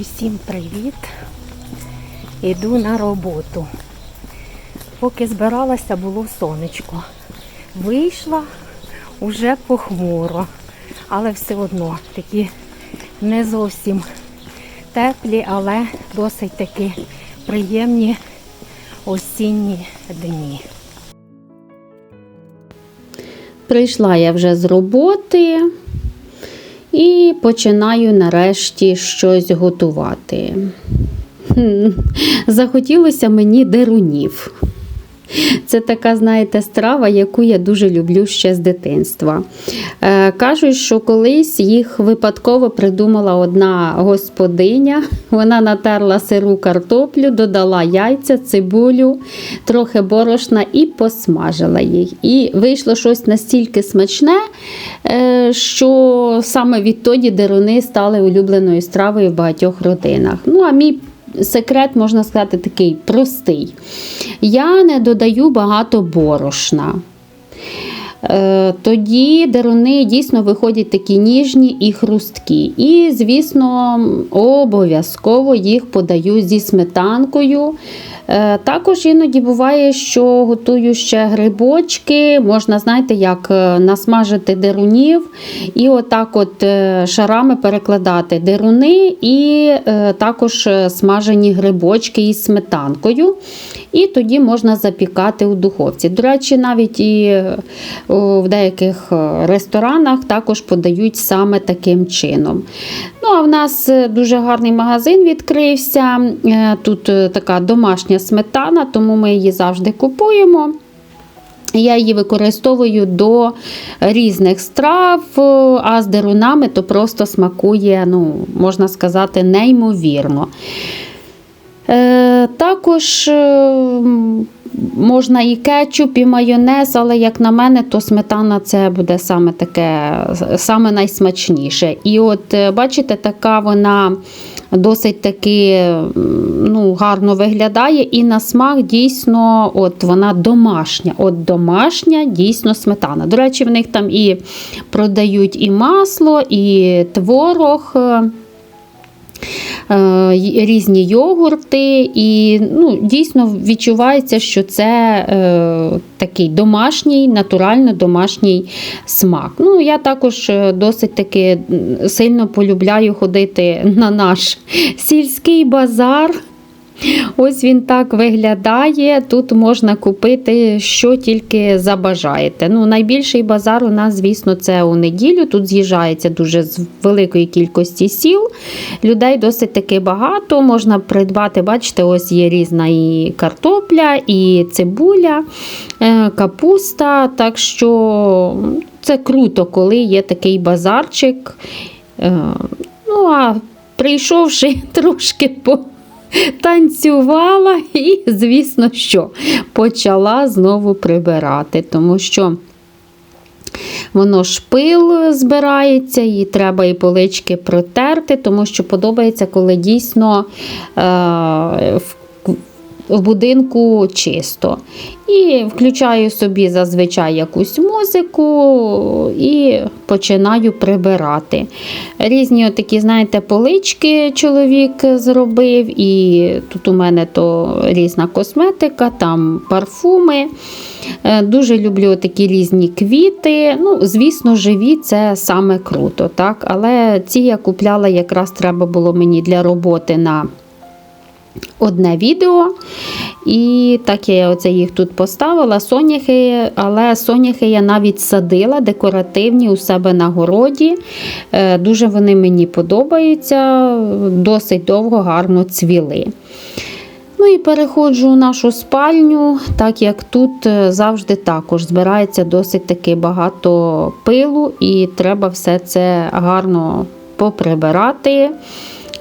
Усім привіт! Іду на роботу. Поки збиралася, було сонечко. Вийшла уже похмуро, але все одно такі не зовсім теплі, але досить таки приємні осінні дні. Прийшла я вже з роботи і починаю нарешті щось готувати. Захотілося мені дерунів. Це така, знаєте, страва, яку я дуже люблю ще з дитинства. Е, кажуть, що колись їх випадково придумала одна господиня. Вона натерла сиру картоплю, додала яйця, цибулю, трохи борошна і посмажила їх. І вийшло щось настільки смачне, е, що саме відтоді деруни стали улюбленою стравою в багатьох родинах. Ну, а мій секрет, можна сказати, такий простий. Я не додаю багато борошна. Е, Тоді деруни дійсно виходять такі ніжні і хрусткі. І, звісно, обов'язково їх подаю зі сметанкою. Е, Також іноді буває, що готую ще грибочки. Можна, знаєте, як е, насмажити дерунів і отак от шарами перекладати деруни і також смажені грибочки із сметанкою. І тоді можна запікати у духовці. До речі, навіть і е, в деяких е, ресторанах також подають саме таким чином. Ну, а в нас е, дуже гарний магазин відкрився. Тут така домашня сметана, тому ми її завжди купуємо. Я її використовую до різних страв, а з дерунами то просто смакує, ну, можна сказати, неймовірно. Е, також е, можна і кетчуп, і майонез, але, як на мене, то сметана це буде саме таке, саме найсмачніше. І от, е, бачите, така вона досить таки ну, гарно виглядає, і на смак дійсно от вона домашня. От домашня дійсно сметана. До речі, в них там і продають і масло, і творог. Е, різні йогурти, і ну, дійсно відчувається, що це е, такий домашній, натурально домашній смак. Ну, я також е, досить таки сильно полюбляю ходити на наш сільський базар. Ось він так виглядає. Тут можна купити, що тільки забажаєте. Ну, найбільший базар у нас, звісно, це у неділю. Тут з'їжджається дуже з великої кількості сіл. Людей досить таки багато. Можна придбати, бачите, ось є різна і картопля, і цибуля, е, капуста. Так що це круто, коли є такий базарчик. Е, Ну, а прийшовши трошки по танцювала і, звісно, що почала знову прибирати, тому що воно ж пил збирається, і треба і полички протерти, тому що подобається, коли дійсно е, в в будинку чисто. І включаю собі зазвичай якусь музику і починаю прибирати. Різні такі, знаєте, полички чоловік зробив, і тут у мене то різна косметика, там парфуми. Е, Дуже люблю такі різні квіти. Ну, звісно, живі це саме круто. так? Але ці я купляла якраз треба було мені для роботи на одне відео. І так я оце їх тут поставила. Соняхи, але соняхи я навіть садила декоративні у себе на городі. Е, Дуже вони мені подобаються, досить довго гарно цвіли. Ну і переходжу у нашу спальню, так як тут е, завжди також збирається досить таки багато пилу, і треба все це гарно поприбирати.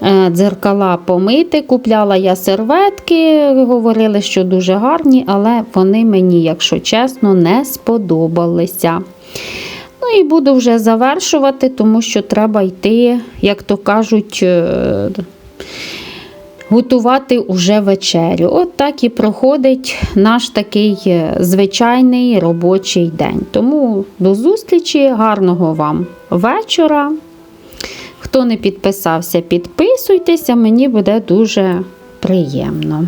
Е, Дзеркала помити, купляла я серветки, говорили, що дуже гарні, але вони мені, якщо чесно, не сподобалися. Ну і буду вже завершувати, тому що треба йти, як то кажуть, е, готувати уже вечерю. От так і проходить наш такий е, звичайний робочий день. Тому до зустрічі, гарного вам вечора. Хто не підписався, підписуйтеся, мені буде дуже приємно.